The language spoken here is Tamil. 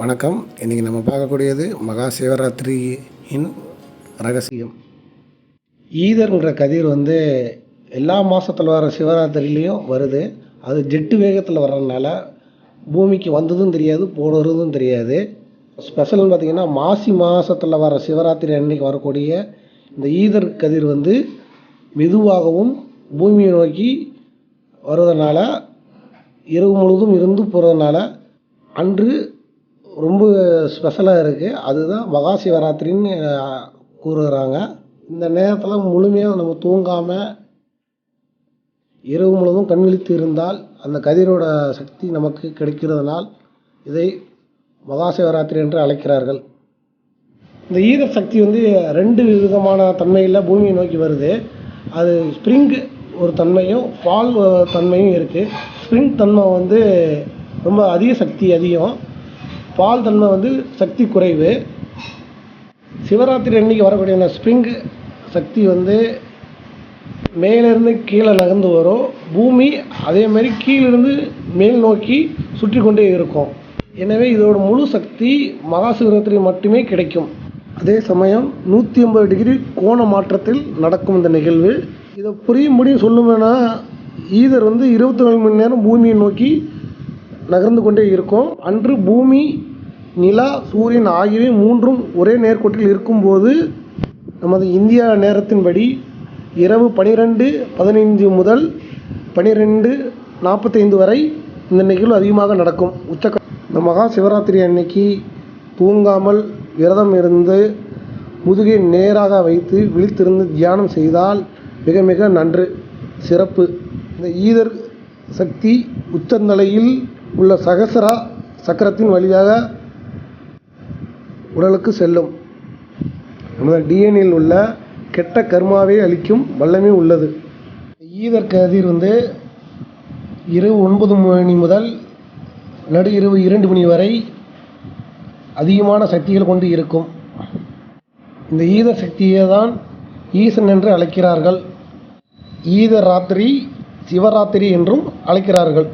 வணக்கம். இன்றைக்கி நம்ம பார்க்கக்கூடியது மகா சிவராத்திரியின் ரகசியம். ஈதர்ன்ற கதிர் வந்து எல்லா மாதத்தில் வர சிவராத்திரிலையும் வருது. அது ஜெட்டு வேகத்தில் வர்றதுனால பூமிக்கு வந்ததும் தெரியாது போடுறதும் தெரியாது. ஸ்பெஷல்னு பார்த்திங்கன்னா மாசி மாதத்தில் வர சிவராத்திரி அன்னைக்கு வரக்கூடிய இந்த ஈதர் கதிர் வந்து மெதுவாகவும் பூமியை நோக்கி வருவதனால இரவு முழுவதும் இருந்து போகிறதுனால அன்று ரொம்ப ஸ்பெஷலாக இருக்குது அதுதான் மகா சிவராத்திரின்னு கூறுகிறாங்க. இந்த நேரத்தில் முழுமையாக நம்ம தூங்காமல் இரவு முழுவதும் கண் விழித்து இருந்தால் அந்த கதிரோட சக்தி நமக்கு கிடைக்கிறதுனால் இதை மகா சிவராத்திரி என்று அழைக்கிறார்கள். இந்த ஈர சக்தி வந்து ரெண்டு விதமான தன்மையில் பூமியை நோக்கி வருது. அது ஸ்ப்ரிங் ஒரு தன்மையும் ஃபால் தன்மையும் இருக்குது ஸ்ப்ரிங் தன்மை வந்து ரொம்ப அதிக சக்தி அதிகம். பால் தன்மை வந்து சக்தி குறைவு. சிவராத்திரி அன்னைக்கு வரக்கூடிய அந்த ஸ்ப்ரிங் சக்தி வந்து மேலேருந்து கீழே நகர்ந்து வரும். பூமி அதேமாதிரி கீழிருந்து மேல் நோக்கி சுற்றி கொண்டே இருக்கும். எனவே இதோட முழு சக்தி மகா சிவராத்திரி மட்டுமே கிடைக்கும். அதே சமயம் நூற்றி ஐம்பது டிகிரி கோண மாற்றத்தில் நடக்கும் இந்த நிகழ்வு. இதை புரியும் முடியும் சொல்லுவேன்னா ஈதர் வந்து இருபத்தி நாலு மணி நேரம் பூமியை நோக்கி நகர்ந்து கொண்டே இருக்கும். அன்று பூமி நிலா சூரியன் ஆகியவை மூன்றும் ஒரே நேர்கோட்டில் இருக்கும்போது நமது இந்தியா நேரத்தின்படி இரவு பனிரெண்டு பதினைஞ்சு முதல் பனிரெண்டு நாற்பத்தைந்து வரை இந்த நிகழ்வு அதிகமாக நடக்கும். உச்ச இந்த மகா சிவராத்திரி அன்னைக்கு தூங்காமல் விரதம் இருந்து முதுகை நேராக வைத்து விழித்திருந்து தியானம் செய்தால் மிக மிக நன்று சிறப்பு. இந்த ஈதர் சக்தி உச்சந்தலையில் உள்ள சகசரா சக்கரத்தின் வழியாக உடலுக்கு செல்லும். நமது டிஎன்ஏயில் உள்ள கெட்ட கர்மாவை அளிக்கும் வல்லமை உள்ளது. ஈதர் கதிர் வந்து இரவு ஒன்பது மணி முதல் நடு இரவு இரண்டு மணி வரை அதிகமான சக்திகள் கொண்டு இருக்கும். இந்த ஈதர் சக்தியை தான் ஈசன் என்று அழைக்கிறார்கள். ஈதர் ராத்திரி சிவராத்திரி என்றும் அழைக்கிறார்கள்.